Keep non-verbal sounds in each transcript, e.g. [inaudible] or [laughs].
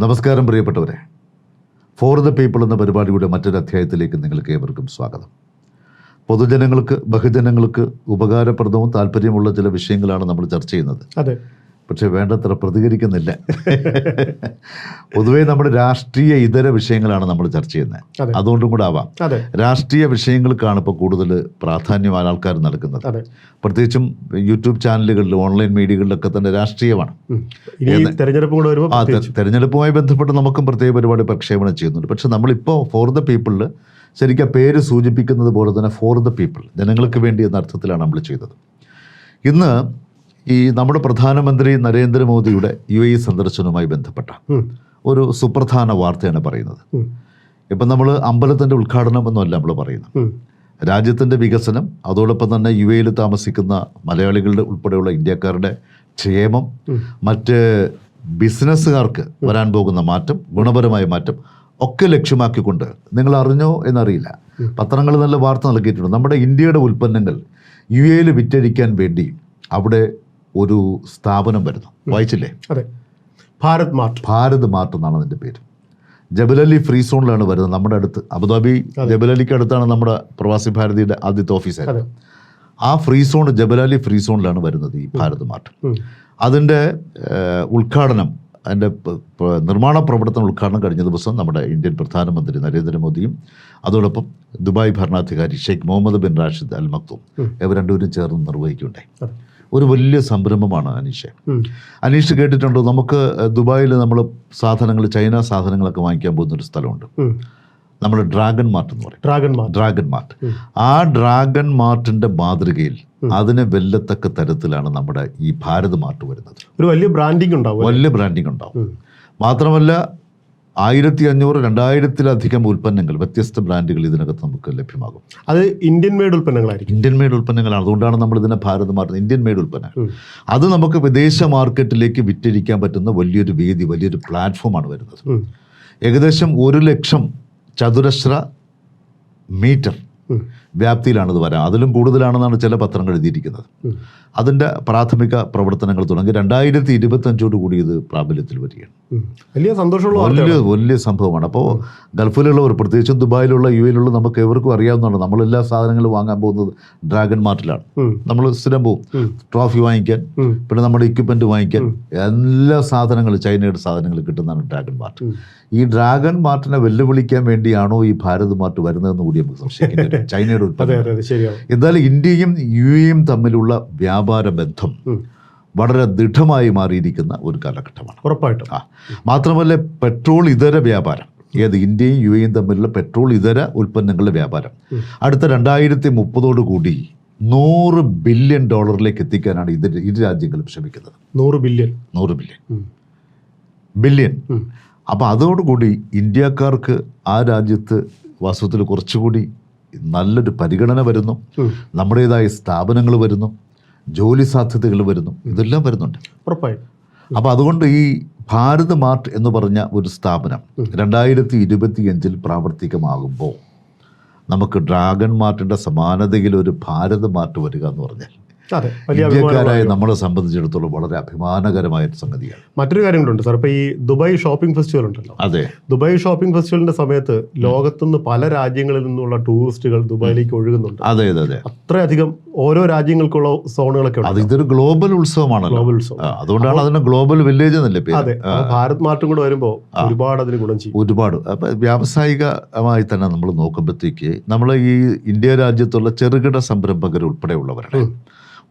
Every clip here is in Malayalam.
നമസ്കാരം പ്രിയപ്പെട്ടവരെ. ഫോർ ദ പീപ്പിൾ എന്ന പരിപാടിയുടെ മറ്റൊരു അധ്യായത്തിലേക്ക് നിങ്ങൾക്ക് ഏവർക്കും സ്വാഗതം. പൊതുജനങ്ങൾക്ക് ബഹുജനങ്ങൾക്ക് ഉപകാരപ്രദവും താല്പര്യമുള്ള ചില വിഷയങ്ങളാണ് നമ്മൾ ചർച്ച ചെയ്യുന്നത്. അതെ. പക്ഷേ വേണ്ടത്ര പ്രതികരിക്കുന്നില്ല. പൊതുവേ നമ്മുടെ രാഷ്ട്രീയ ഇതര വിഷയങ്ങളാണ് നമ്മൾ ചർച്ച ചെയ്യുന്നത്. അതെ. അതുകൊണ്ടും കൂടെ ആവാം. രാഷ്ട്രീയ വിഷയങ്ങൾക്കാണ് ഇപ്പോൾ കൂടുതൽ പ്രാധാന്യം ആൾക്കാർ നൽകുന്നത്. പ്രത്യേകിച്ചും യൂട്യൂബ് ചാനലുകളിലും ഓൺലൈൻ മീഡിയകളിലൊക്കെ തന്നെ രാഷ്ട്രീയമാണ്. ആ തെരഞ്ഞെടുപ്പുമായി ബന്ധപ്പെട്ട് നമുക്കും പ്രത്യേക പരിപാടി പ്രക്ഷേപണം ചെയ്യുന്നുണ്ട്. പക്ഷെ നമ്മളിപ്പോൾ ഫോർ ദ പീപ്പിളിൽ ശരിക്കും പേര് സൂചിപ്പിക്കുന്നത് പോലെ തന്നെ ഫോർ ദ പീപ്പിൾ ജനങ്ങൾക്ക് വേണ്ടി എന്ന അർത്ഥത്തിലാണ് നമ്മൾ ചെയ്തത്. ഇന്ന് ഈ നമ്മുടെ പ്രധാനമന്ത്രി നരേന്ദ്രമോദിയുടെ യു എ സന്ദർശനവുമായി ബന്ധപ്പെട്ട ഒരു സുപ്രധാന വാർത്തയാണ് പറയുന്നത്. ഇപ്പൊ നമ്മൾ അമ്പലത്തിന്റെ ഉദ്ഘാടനം എന്നല്ല നമ്മൾ പറയുന്നത്. രാജ്യത്തിന്റെ രാജ്യത്തിന്റെ വികസനം അതോടൊപ്പം തന്നെ യു എയിൽ താമസിക്കുന്ന മലയാളികളുടെ ഉൾപ്പെടെയുള്ള ഇന്ത്യക്കാരുടെ ക്ഷേമം. മറ്റ് ബിസിനസ്സുകാർക്ക് വരാൻ പോകുന്ന മാറ്റം ഗുണപരമായ മാറ്റം ഒക്കെ ലക്ഷ്യമാക്കിക്കൊണ്ട് നിങ്ങൾ അറിഞ്ഞോ എന്നറിയില്ല. പത്രങ്ങൾ നല്ല വാർത്ത നൽകിയിട്ടുണ്ട്. നമ്മുടെ ഇന്ത്യയുടെ ഉൽപ്പന്നങ്ങൾ യു എയിൽ വിറ്റഴിക്കാൻ വേണ്ടി അവിടെ ഒരു സ്ഥാപനം വരുന്നു. വായിച്ചില്ലേ? അതെ. ഭാരത് മാർട്ട്. ഭാരത് മാർട്ട് എന്നാണ് അതിന്റെ പേര്. ജബലലി ഫ്രീ സോണിലാണ് വരുന്നത് നമ്മുടെ അടുത്ത്. അബുദാബി ജബലലിക്ക് അടുത്താണ് നമ്മുടെ പ്രവാസി ഭാരതിയുടെ ആദ്യത്തെ ഓഫീസ് അതെ. ആ free zone Jebel Ali free സോണിലാണ് വരുന്നത് ഈ ഭാരത് മാർട്ട്. അതിന്റെ ഉദ്ഘാടനം അതിന്റെ നിർമ്മാണ പ്രവർത്തനം ഉദ്ഘാടനം കഴിഞ്ഞ ദിവസം നമ്മുടെ ഇന്ത്യൻ പ്രധാനമന്ത്രി നരേന്ദ്രമോദിയും അതോടൊപ്പം ദുബായ് ഭരണാധികാരി Sheikh Mohammed bin Rashid Al Maktoum. ഇവർ രണ്ടുപേരും ചേർന്ന് നിർവഹിക്കുകയുണ്ടായി. ഒരു വലിയ സംരംഭമാണ് അനീഷ്. അനീഷ് കേട്ടിട്ടുണ്ടോ? നമുക്ക് ദുബായിൽ നമ്മൾ സാധനങ്ങൾ ചൈന സാധനങ്ങളൊക്കെ വാങ്ങിക്കാൻ പോകുന്ന ഒരു സ്ഥലമുണ്ട് നമ്മൾ ഡ്രാഗൺ മാർട്ട് എന്ന് പറയും. ഡ്രാഗൺ മാർട്ട് ഡ്രാഗൺ മാർട്ട് ആ ഡ്രാഗൺ മാർട്ടിന്റെ മാതൃകയിൽ അതിനെ വെല്ലത്തക്ക തരത്തിലാണ് നമ്മുടെ ഈ ഭാരത് മാർട്ട് വരുന്നത്. ഒരു വലിയ ബ്രാൻഡിംഗ് ഉണ്ടാവും വലിയ ബ്രാൻഡിംഗ് ഉണ്ടാവും. മാത്രമല്ല ആയിരത്തി അഞ്ഞൂറ് രണ്ടായിരത്തിലധികം ഉൽപ്പന്നങ്ങൾ വ്യത്യസ്ത ബ്രാൻഡുകൾ ഇതിനകത്ത് നമുക്ക് ലഭ്യമാകും. അത് ഇന്ത്യൻ മെയ്ഡ് ഉൽപ്പന്നങ്ങളായിരിക്കും. ഇന്ത്യൻ മെയ്ഡ് ഉൽപ്പന്നങ്ങളാണ്. അതുകൊണ്ടാണ് നമ്മൾ ഇതിനെ ഭാരത് മാർട്ട് ഇന്ത്യൻ മെയ്ഡ് ഉൽപ്പന്നം അത് നമുക്ക് വിദേശ മാർക്കറ്റിലേക്ക് വിറ്റഴിക്കാൻ പറ്റുന്ന വലിയൊരു വേദി വലിയൊരു പ്ലാറ്റ്ഫോമാണ് വരുന്നത്. ഏകദേശം ഒരു ലക്ഷം ചതുരശ്ര മീറ്റർ ഉം. വരാം. അതിലും കൂടുതലാണെന്നാണ് ചില പത്രങ്ങൾ എഴുതിയിരിക്കുന്നത്. അതിന്റെ പ്രാഥമിക പ്രവർത്തനങ്ങൾ തുടങ്ങി രണ്ടായിരത്തി ഇരുപത്തഞ്ചോട് കൂടി ഇത് പ്രാബല്യത്തിൽ വരികയാണ്. വലിയ സന്തോഷമുള്ള വലിയ വലിയ സംഭവമാണ്. അപ്പോൾ ഗൾഫിലുള്ളവർ പ്രത്യേകിച്ചും ദുബായിലുള്ള യു എയിലുള്ള നമുക്ക് എവർക്കും അറിയാവുന്നതാണ്. നമ്മളെല്ലാ സാധനങ്ങളും വാങ്ങാൻ പോകുന്നത് ഡ്രാഗൺ മാർട്ടിലാണ്. നമ്മൾ സ്ഥിരം പോകും ട്രോഫി വാങ്ങിക്കാൻ പിന്നെ നമ്മുടെ എക്യുപ്മെന്റ് വാങ്ങിക്കാൻ. എല്ലാ സാധനങ്ങളും ചൈനയുടെ സാധനങ്ങൾ കിട്ടുന്നതാണ് ഡ്രാഗൺ മാർട്ട്. ഈ ഡ്രാഗൺ മാർട്ടിനെ വെല്ലുവിളിക്കാൻ വേണ്ടിയാണോ ഈ ഭാരത് മാർട്ട് വരുന്നതെന്ന് കൂടി നമുക്ക് സംശയിക്കേണ്ടി ചൈനയുടെ [laughs] ഉത്പന്നം എന്തായാലും ഇന്ത്യയും യു എയും തമ്മിലുള്ള വ്യാപാര ബന്ധം വളരെ ദൃഢമായി മാറിയിരിക്കുന്ന ഒരു കാലഘട്ടമാണ്. ഉറപ്പായിട്ടും. ആ മാത്രമല്ല പെട്രോൾ ഇതര വ്യാപാരം ഏത് ഇന്ത്യയും യു എയും തമ്മിലുള്ള പെട്രോൾ ഇതര ഉൽപ്പന്നങ്ങളുടെ വ്യാപാരം. അടുത്ത രണ്ടായിരത്തി മുപ്പതോട് കൂടി നൂറ് ബില്യൺ ഡോളറിലേക്ക് എത്തിക്കാനാണ് ഇത് ഇരു രാജ്യങ്ങളും ശ്രമിക്കുന്നത്. നൂറ് ബില്യൺ. നൂറ് ബില്യൺ. ബില്യൺ. അപ്പോൾ അതോടുകൂടി ഇന്ത്യക്കാർക്ക് ആ രാജ്യത്ത് വാസ്തവത്തിൽ കുറച്ചുകൂടി നല്ലൊരു പരിഗണന വരുന്നു. നമ്മുടേതായ സ്ഥാപനങ്ങൾ വരുന്നു. ജോലി സാധ്യതകൾ വരുന്നു. ഇതെല്ലാം വരുന്നുണ്ട്. ഉറപ്പായും അപ്പോൾ അതുകൊണ്ട് ഈ ഭാരത് മാർട്ട് എന്ന് പറഞ്ഞ ഒരു സ്ഥാപനം രണ്ടായിരത്തി ഇരുപത്തിയഞ്ചിൽ പ്രാവർത്തികമാകുമ്പോൾ നമുക്ക് ഡ്രാഗൺ മാർട്ടിന്റെ സമാനതയിൽ ഒരു ഭാരത് മാർട്ട് വരിക എന്ന് പറഞ്ഞാൽ ഇന്ത്യക്കാരായ നമ്മളെ സംബന്ധിച്ചിടത്തോളം വളരെ അഭിമാനകരമായ ഒരു സംഗതിയാണ്. മറ്റൊരു കാര്യം കൂടെ ഉണ്ട് സാർ. ഇപ്പൊ ഈ ദുബായ് ഷോപ്പിംഗ് ഫെസ്റ്റിവൽ ഉണ്ടല്ലോ അതെ. ദുബായ് ഷോപ്പിംഗ് ഫെസ്റ്റിവലിന്റെ സമയത്ത് ലോകത്തുനിന്ന് പല രാജ്യങ്ങളിൽ നിന്നുള്ള ടൂറിസ്റ്റുകൾ ദുബായിലേക്ക് ഒഴുകുന്നുണ്ട്. അതെ അതെ അതെ. അത്രയധികം ഓരോ രാജ്യങ്ങൾക്കുള്ള സോണുകളൊക്കെ ഉണ്ട്. ഇതൊരു ഗ്ലോബൽ ഉത്സവമാണ് ഗ്ലോബൽ ഉത്സവം. അതുകൊണ്ടാണ് അതിന് ഗ്ലോബൽ വില്ലേജ് എന്നല്ലേ പേര്? അതെ ഭാരത് മാർട്ടും കൂടെ വരുമ്പോൾ ഒരുപാട് അതിന് ഗുണം ചെയ്യും. ഒരുപാട്. വ്യാവസായികമായി തന്നെ നമ്മൾ നോക്കുമ്പോഴത്തേക്ക് നമ്മൾ ഈ ഇന്ത്യ രാജ്യത്തുള്ള ചെറുകിട സംരംഭകർ ഉൾപ്പെടെയുള്ളവരുടെ.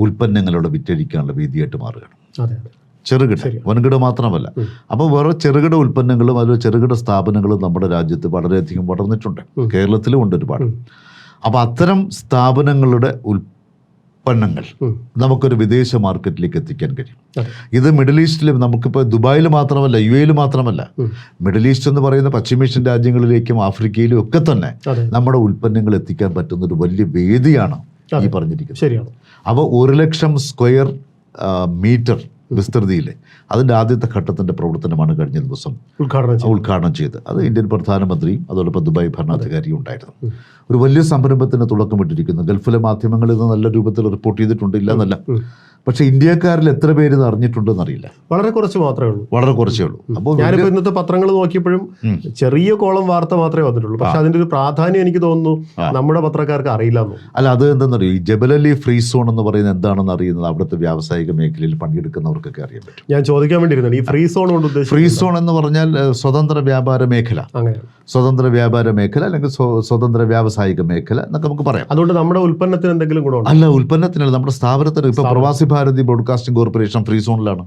ഉൽപ്പന്നങ്ങളുടെ വിറ്റഴിക്കാനുള്ള വേദിയായിട്ട് മാറുകയാണ്. ചെറുകിട. വൻകിട മാത്രമല്ല. അപ്പോൾ വേറെ ചെറുകിട ഉൽപ്പന്നങ്ങളും അതുപോലെ ചെറുകിട സ്ഥാപനങ്ങളും നമ്മുടെ രാജ്യത്ത് വളരെയധികം വളർന്നിട്ടുണ്ട്. കേരളത്തിലും ഉണ്ട് ഒരുപാട്. അപ്പോൾ അത്തരം സ്ഥാപനങ്ങളുടെ ഉൽപ്പന്നങ്ങൾ നമുക്കൊരു വിദേശ മാർക്കറ്റിലേക്ക് എത്തിക്കാൻ കഴിയും. ഇത് മിഡിൽ ഈസ്റ്റിൽ നമുക്കിപ്പോൾ ദുബായിൽ മാത്രമല്ല യു എയിൽ മാത്രമല്ല. മിഡിൽ ഈസ്റ്റ് എന്ന് പറയുന്ന പശ്ചിമേഷ്യൻ രാജ്യങ്ങളിലേക്കും ആഫ്രിക്കയിലും ഒക്കെ തന്നെ നമ്മുടെ ഉൽപ്പന്നങ്ങൾ എത്തിക്കാൻ പറ്റുന്ന ഒരു വലിയ വേദിയാണ് ഈ. പറഞ്ഞിരിക്കുന്നത്. ശരിയാണ്. അപ്പോൾ ഒരു ലക്ഷം സ്ക്വയർ മീറ്റർ വിസ്തൃതിയിൽ അതിന്റെ ആദ്യത്തെ ഘട്ടത്തിന്റെ പ്രവർത്തനമാണ് കഴിഞ്ഞ ദിവസം ഉദ്ഘാടനം ഉദ്ഘാടനം ചെയ്ത് അത് ഇന്ത്യൻ പ്രധാനമന്ത്രിയും അതോടൊപ്പം ദുബായ് ഭരണാധികാരിയും ഉണ്ടായിരുന്നു. ഒരു വലിയ സംരംഭത്തിന് തുടക്കമിട്ടിരിക്കുന്നു. ഗൾഫിലെ മാധ്യമങ്ങൾ ഇത് നല്ല രൂപത്തിൽ റിപ്പോർട്ട് ചെയ്തിട്ടുണ്ട് ഇല്ല എന്നല്ല. പക്ഷെ ഇന്ത്യക്കാരിൽ എത്ര പേര് ഇത് അറിഞ്ഞിട്ടുണ്ടെന്ന് അറിയില്ല വളരെ കുറച്ച് മാത്രമേ ഉള്ളൂ. വളരെ കുറച്ചേ ഉള്ളൂ. അപ്പോൾ ഞാനിപ്പോ ഇന്നത്തെ പത്രങ്ങൾ നോക്കിയപ്പോഴും ചെറിയ കോളം വാർത്ത മാത്രമേ വന്നിട്ടുള്ളൂ. പക്ഷെ അതിന്റെ ഒരു പ്രാധാന്യം എനിക്ക് തോന്നുന്നു നമ്മുടെ പത്രക്കാർക്ക് അറിയില്ല അല്ല അത് എന്തെന്നറിയോ? ഈ ജബലലി ഫ്രീ സോൺ എന്ന് പറയുന്നത് എന്താണെന്ന് അറിയുന്നത് അവിടുത്തെ വ്യാവസായിക മേഖലയിൽ പണിയെടുക്കുന്നവർക്കൊക്കെ അറിയാൻ പറ്റും. ഞാൻ ചോദിക്കാൻ വേണ്ടിയിരുന്നത് ഈ ഫ്രീ സോൺ കൊണ്ട് ഫ്രീ സോൺ എന്ന് പറഞ്ഞാൽ സ്വതന്ത്ര വ്യാപാര മേഖല. സ്വതന്ത്ര വ്യാപാര മേഖല അല്ലെങ്കിൽ സ്വതന്ത്ര വ്യാവസായിക മേഖല എന്നൊക്കെ നമുക്ക് പറയാം. അതുകൊണ്ട് നമ്മുടെ ഉൽപ്പന്നത്തിന് എന്തെങ്കിലും ഗുണമുണ്ടോ? അല്ല ഉൽപ്പന്നത്തിനല്ല നമ്മുടെ സ്ഥാപനത്തിന്. ഇപ്പൊ Pravasi Bharathi broadcasting corporation free സോണിലാണ്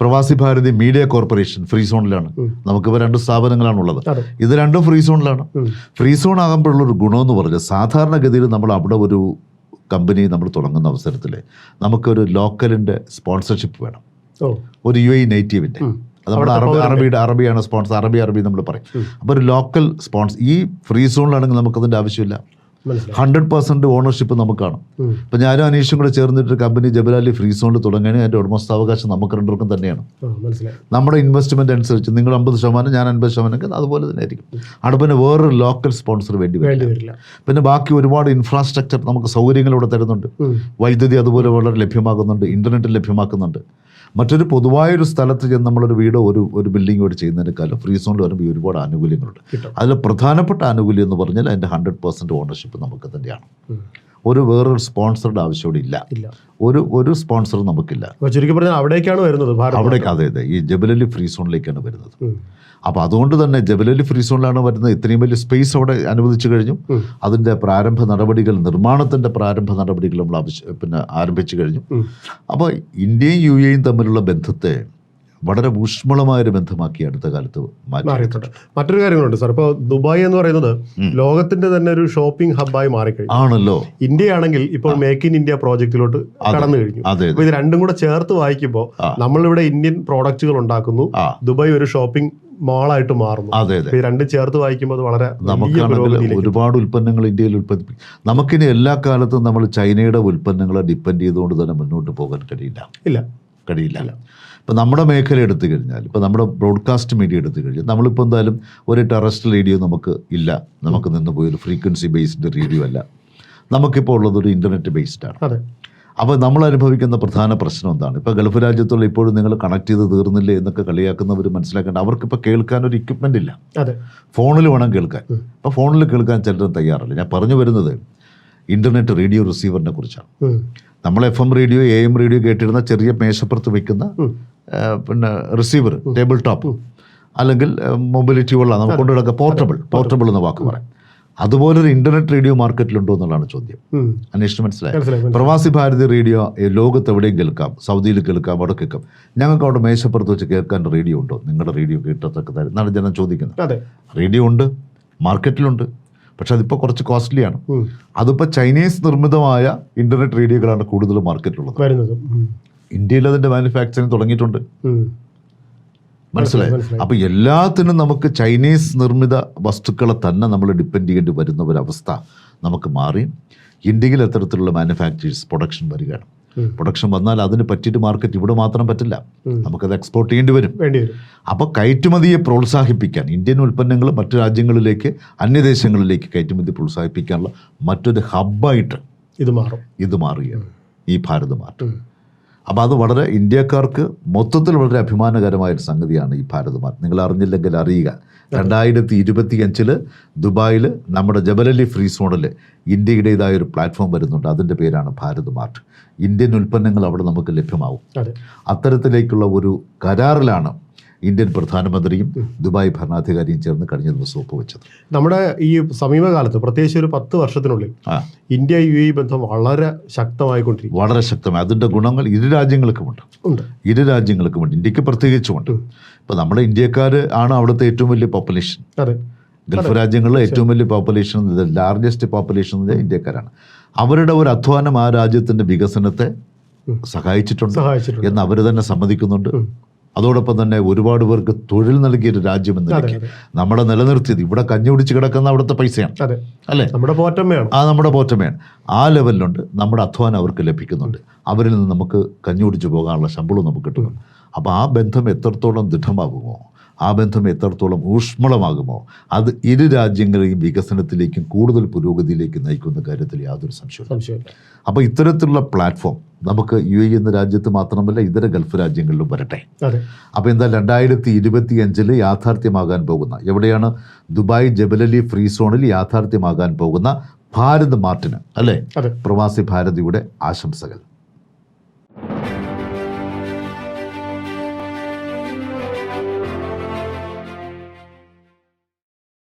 Pravasi Bharathi media corporation free സോണിലാണ് നമുക്കിപ്പോൾ രണ്ട് സ്ഥാപനങ്ങളാണ് ഉള്ളത് ഇത് രണ്ടും ഫ്രീ സോണിലാണ് ഫ്രീ സോൺ ആകുമ്പോഴുള്ള ഒരു ഗുണമെന്ന് പറഞ്ഞാൽ സാധാരണഗതിയിൽ നമ്മൾ അവിടെ ഒരു കമ്പനി നമ്മൾ തുടങ്ങുന്ന അവസരത്തിൽ നമുക്കൊരു ലോക്കലിന്റെ സ്പോൺസർഷിപ്പ് വേണം. ഒരു യു എ നേറ്റീവിന്റെ. അത് നമ്മൾ അറബി അറബിയുടെ അറബിയാണ് സ്പോൺസർ അറബി അറബി നമ്മൾ പറയും. അപ്പോൾ ഒരു ലോക്കൽ സ്പോൺസർ ഈ ഫ്രീ സോണിലാണെങ്കിൽ നമുക്കതിന്റെ ആവശ്യമില്ല. ഹൺഡ്രഡ് പെർസെന്റ് ഓണർഷിപ്പ് നമുക്കാണ് അപ്പോൾ ഇപ്പം ഞാനും അനീഷും കൂടെ ചേർന്നിട്ട് കമ്പനി ജബലാലി ഫ്രീ സോണിൽ തുടങ്ങുകയാണെങ്കിൽ അതിന്റെ ഉടമസ്ഥാവകാശം നമുക്ക് രണ്ടുപേർക്കും തന്നെയാണ്. നമ്മുടെ ഇൻവെസ്റ്റ്മെന്റ് അനുസരിച്ച് നിങ്ങൾ അമ്പത് ശതമാനം ഞാൻ അൻപത് ശതമാനം അതുപോലെ തന്നെ ആയിരിക്കും. അവിടെ പിന്നെ വേറൊരു ലോക്കൽ സ്പോൺസർ വേണ്ടി വരില്ല. പിന്നെ ബാക്കി ഒരുപാട് ഇൻഫ്രാസ്ട്രക്ചർ നമുക്ക് സൗകര്യങ്ങൾ ഇവിടെ തരുന്നുണ്ട്. വൈദ്യുതി അതുപോലെ വളരെ ലഭ്യമാകുന്നുണ്ട് ഇന്റർനെറ്റ് ലഭ്യമാക്കുന്നുണ്ട്. മറ്റൊരു പൊതുവായ പൊതുവായൊരു സ്ഥലത്ത് ചെന്ന് നമ്മളൊരു വീടോ ഒരു ഒരു ബിൽഡിങ്ങോ ചെയ്യുന്നതിനേക്കാളും ഫ്രീ സോണിൽ വരുമ്പോൾ ഈ ഒരുപാട് ആനുകൂല്യങ്ങളുണ്ട്. അതിൽ പ്രധാനപ്പെട്ട ആനുകൂല്യം എന്ന് പറഞ്ഞാൽ അതിന്റെ ഹൺഡ്രഡ് പെർസെന്റ് ഓണർഷിപ്പ് നമുക്ക് തന്നെയാണ്. ഒരു വേറൊരു സ്പോൺസറുടെ ആവശ്യം ഇല്ല. ഇല്ല. ഒരു ഒരു സ്പോൺസർ നമുക്കില്ല. ചുരുക്കി പറഞ്ഞാൽ അവിടേക്കാണ് വരുന്നത് അവിടേക്ക് അവിടെ അതെ അതെ. ഈ ജബലലി ഫ്രീ സോണിലേക്കാണ് വരുന്നത്. അപ്പൊ അപ്പോൾ അതുകൊണ്ട് തന്നെ ജബലലി ഫ്രീ സോണിലാണ് വരുന്നത്. ഇത്രയും വലിയ സ്പേസ് അവിടെ അനുവദിച്ചു കഴിഞ്ഞു. അതിന്റെ അതിന്റെ പ്രാരംഭ നടപടികൾ നിർമ്മാണത്തിന്റെ പ്രാരംഭ നടപടികൾ നമ്മൾ ആവശ്യ പിന്നെ ആരംഭിച്ചു കഴിഞ്ഞു. അപ്പൊ അപ്പോൾ ഇന്ത്യയും യു എയും തമ്മിലുള്ള ബന്ധത്തെ വളരെ ഊഷ്മളമായ ഒരു ബന്ധമാക്കി അടുത്ത കാലത്ത് മാറിയിട്ടുണ്ട്. മറ്റൊരു കാര്യങ്ങളുണ്ട് സാർ. ഇപ്പോൾ ദുബായ് എന്ന് പറയുന്നത് ലോകത്തിന്റെ തന്നെ ഒരു ഷോപ്പിംഗ് ഹബ്ബായി മാറിക്കഴിഞ്ഞു. ആണല്ലോ. ഇന്ത്യയാണെങ്കിൽ ഇപ്പോൾ മേക്ക് ഇൻ ഇന്ത്യ പ്രോജക്റ്റിലോട്ട് കടന്നു കഴിഞ്ഞു. അതെ അപ്പൊ ഇത് രണ്ടും കൂടെ ചേർത്ത് വായിക്കുമ്പോൾ. നമ്മളിവിടെ ഇന്ത്യൻ പ്രോഡക്റ്റുകൾ ഉണ്ടാക്കുന്നു. ദുബായ് ഒരു ഷോപ്പിംഗ് മാളായിട്ട് മാറുന്നു. അതെ അതെ. രണ്ടും ചേർത്ത് വായിക്കുമ്പോൾ വളരെ നമുക്ക് നമുക്കാണെങ്കിൽ ഒരുപാട് ഉൽപ്പന്നങ്ങൾ ഇന്ത്യയിൽ ഉൽപ്പാദിപ്പിക്കും നമുക്കിനി എല്ലാ കാലത്തും നമ്മൾ ചൈനയുടെ ഉൽപ്പന്നങ്ങളെ ഡിപ്പെൻഡ് ചെയ്തുകൊണ്ട് തന്നെ മുന്നോട്ട് പോകാൻ കഴിയില്ല. ഇല്ല. കഴിയില്ല. ഇപ്പം നമ്മുടെ മേഖല എടുത്തു കഴിഞ്ഞാൽ ഇപ്പോൾ നമ്മുടെ ബ്രോഡ്കാസ്റ്റ് മീഡിയ എടുത്തു കഴിഞ്ഞാൽ നമ്മളിപ്പോൾ എന്തായാലും ഒരു ടെറസ്ട്രൽ റേഡിയോ നമുക്ക് ഇല്ല. നമുക്ക് നിന്ന് പോയി ഒരു ഫ്രീക്വൻസി ബേസ്ഡ് റേഡിയോ അല്ല. നമുക്കിപ്പോൾ ഉള്ളത് ഒരു ഇന്റർനെറ്റ് ബേസ്ഡ് ആണ്. അതെ. അപ്പോൾ നമ്മൾ അനുഭവിക്കുന്ന പ്രധാന പ്രശ്നം എന്താണ്? ഇപ്പോൾ ഗൾഫ് രാജ്യത്തുള്ള ഇപ്പോഴും നിങ്ങൾ കണക്ട് ചെയ്ത് തീർന്നില്ലേ എന്നൊക്കെ കളിയാക്കുന്നവർ മനസ്സിലാക്കേണ്ട. അവർക്കിപ്പോൾ കേൾക്കാൻ ഒരു ഇക്വിപ്മെന്റ് ഇല്ല. അതെ. ഫോണിൽ വേണം കേൾക്കാൻ. അപ്പോൾ ഫോണിൽ കേൾക്കാൻ ചിലരും തയ്യാറല്ല. ഞാൻ പറഞ്ഞു വരുന്നത് ഇന്റർനെറ്റ് റേഡിയോ റിസീവറിനെ കുറിച്ചാണ്. നമ്മൾ F M radio A M radio കേട്ടിരുന്ന ചെറിയ മേശപ്പുറത്ത് വെക്കുന്ന പിന്നെ റിസീവർ ടേബിൾ ടോപ്പ്. അല്ലെങ്കിൽ മൊബിലിറ്റി ഉള്ള നമുക്ക് കൊണ്ടു കിടക്കുക പോർട്ടബിൾ പോർട്ടബിൾ എന്ന വാക്ക് പറയാം. അതുപോലൊരു ഇന്റർനെറ്റ് റേഡിയോ മാർക്കറ്റിലുണ്ടോ എന്നുള്ളതാണ് ചോദ്യം. അന്വേഷണം മനസ്സിലായി. പ്രവാസി ഭാരതി റേഡിയോ ലോകത്ത് എവിടെയും കേൾക്കാം. സൗദിയിൽ കേൾക്കാം അവിടെ കേൾക്കാം. ഞങ്ങൾക്ക് അവിടെ മേശപ്പുറത്ത് വെച്ച് കേൾക്കാൻ റേഡിയോ ഉണ്ടോ? നിങ്ങളുടെ റേഡിയോ കേട്ടത്തക്കതായി എന്നാണ് ജനം ചോദിക്കുന്നത്. റേഡിയോ ഉണ്ട് മാർക്കറ്റിലുണ്ട്. പക്ഷെ അതിപ്പോൾ കുറച്ച് കോസ്റ്റ്ലിയാണ്. അതിപ്പോൾ ചൈനീസ് നിർമ്മിതമായ ഇന്റർനെറ്റ് റേഡിയോകളാണ് കൂടുതൽ മാർക്കറ്റിലുള്ളത്. ഇന്ത്യയിൽ അതിന്റെ മാനുഫാക്ചറിങ് തുടങ്ങിയിട്ടുണ്ട്. മനസ്സിലായി അപ്പൊ എല്ലാത്തിനും നമുക്ക് ചൈനീസ് നിർമ്മിത വസ്തുക്കളെ തന്നെ നമ്മൾ ഡിപ്പെൻഡ് ചെയ്യേണ്ടി വരുന്ന ഒരവസ്ഥ നമുക്ക് മാറി ഇന്ത്യയിൽ അത്തരത്തിലുള്ള മാനുഫാക്ചേഴ്സ് പ്രൊഡക്ഷൻ വരികയാണ്. പ്രൊഡക്ഷൻ വന്നാൽ അതിന് പറ്റിയിട്ട് മാർക്കറ്റ് ഇവിടെ മാത്രം പറ്റില്ല. നമുക്കത് എക്സ്പോർട്ട് ചെയ്യേണ്ടി വരും. അപ്പോൾ കയറ്റുമതിയെ പ്രോത്സാഹിപ്പിക്കാൻ ഇന്ത്യൻ ഉൽപ്പന്നങ്ങൾ മറ്റു രാജ്യങ്ങളിലേക്ക് അന്യദേശങ്ങളിലേക്ക് കയറ്റുമതി പ്രോത്സാഹിപ്പിക്കാനുള്ള മറ്റൊരു ഹബ്ബായിട്ട് ഇത് മാറും. ഇത് മാറുകയാണ്. ഈ ഭാരത് മാർട്ട്. ഉം. അപ്പോൾ അത് വളരെ ഇന്ത്യക്കാർക്ക് മൊത്തത്തിൽ വളരെ അഭിമാനകരമായ ഒരു സംഗതിയാണ് ഈ ഭാരതമാർ നിങ്ങൾ അറിഞ്ഞില്ലെങ്കിൽ അറിയുക. രണ്ടായിരത്തി ഇരുപത്തി അഞ്ചിൽ ദുബായിൽ നമ്മുടെ ജബലലി ഫ്രീ സോണിൽ ഇന്ത്യയുടേതായ ഒരു പ്ലാറ്റ്ഫോം വരുന്നുണ്ട്. അതിന്റെ പേരാണ് ഭാരത് മാർട്ട് ഇന്ത്യൻ ഉൽപ്പന്നങ്ങൾ അവിടെ നമുക്ക് ലഭ്യമാവും. അതെ. അത്തരത്തിലേക്കുള്ള ഒരു കരാറിലാണ് ഇന്ത്യൻ പ്രധാനമന്ത്രിയും ദുബായ് ഭരണാധികാരിയും ചേർന്ന് കഴിഞ്ഞ ദിവസം ഒപ്പുവെച്ചത്. നമ്മുടെ ഈ സമീപകാലത്ത് പ്രത്യേകിച്ച് ഒരു പത്ത് വർഷത്തിനുള്ളിൽ ഇന്ത്യ യു എ ബന്ധം വളരെ ശക്തമായിക്കൊണ്ടിരിക്കും വളരെ ശക്തമായി. അതിന്റെ ഗുണങ്ങൾ ഇരു രാജ്യങ്ങൾക്കുമുണ്ട്. ഇരു രാജ്യങ്ങൾക്കുമുണ്ട്. ഇന്ത്യയ്ക്ക് പ്രത്യേകിച്ചുമുണ്ട് ഇപ്പോൾ നമ്മുടെ ഇന്ത്യക്കാർ ആണ് അവിടുത്തെ ഏറ്റവും വലിയ പോപ്പുലേഷൻ അതെ. ഗൾഫ് രാജ്യങ്ങളിലെ ഏറ്റവും വലിയ പോപ്പുലേഷൻ ലാർജസ്റ്റ് പോപ്പുലേഷൻ ഇന്ത്യക്കാരാണ്. അവരുടെ ഒരു അധ്വാനം ആ രാജ്യത്തിന്റെ വികസനത്തെ സഹായിച്ചിട്ടുണ്ട് എന്ന് അവർ തന്നെ സമ്മതിക്കുന്നുണ്ട്. അതോടൊപ്പം തന്നെ ഒരുപാട് പേർക്ക് തൊഴിൽ നൽകിയൊരു രാജ്യം എന്ന നിലയ്ക്ക് നമ്മളെ നിലനിർത്തിയത്. ഇവിടെ കഞ്ഞി കുടിച്ച് കിടക്കുന്ന അവിടുത്തെ പൈസയാണ്. അല്ലേ? നമ്മുടെ പോറ്റമ്മയാണ്. ആ നമ്മുടെ പോറ്റമ്മയാണ്. ആ ലെവലിലുണ്ട്. നമ്മുടെ അധ്വാനം അവർക്ക് ലഭിക്കുന്നുണ്ട്. അവരിൽ നിന്ന് നമുക്ക് കഞ്ഞി കുടിച്ച് പോകാനുള്ള ശമ്പളം നമുക്ക് കിട്ടുന്നു അപ്പോൾ ആ ബന്ധം എത്രത്തോളം ദൃഢമാകുമോ? ആ ബന്ധം എത്രത്തോളം ഊഷ്മളമാകുമോ അത് ഇരു രാജ്യങ്ങളെയും വികസനത്തിലേക്കും കൂടുതൽ പുരോഗതിയിലേക്ക് നയിക്കുന്ന കാര്യത്തിൽ യാതൊരു സംശയവും സംശയമില്ല അപ്പോൾ ഇത്തരത്തിലുള്ള പ്ലാറ്റ്ഫോം നമുക്ക് യു എ എന്ന രാജ്യത്ത് മാത്രമല്ല ഇതര ഗൾഫ് രാജ്യങ്ങളിലും വരട്ടെ. അപ്പോൾ എന്താ രണ്ടായിരത്തി ഇരുപത്തി അഞ്ചിൽ യാഥാർത്ഥ്യമാകാൻ പോകുന്ന എവിടെയാണ്? ദുബായ് ജബലലി ഫ്രീ സോണിൽ യാഥാർത്ഥ്യമാകാൻ പോകുന്ന ഭാരത് മാർട്ടിന് അല്ലേ? പ്രവാസി ഭാരതിയുടെ ആശംസകൾ.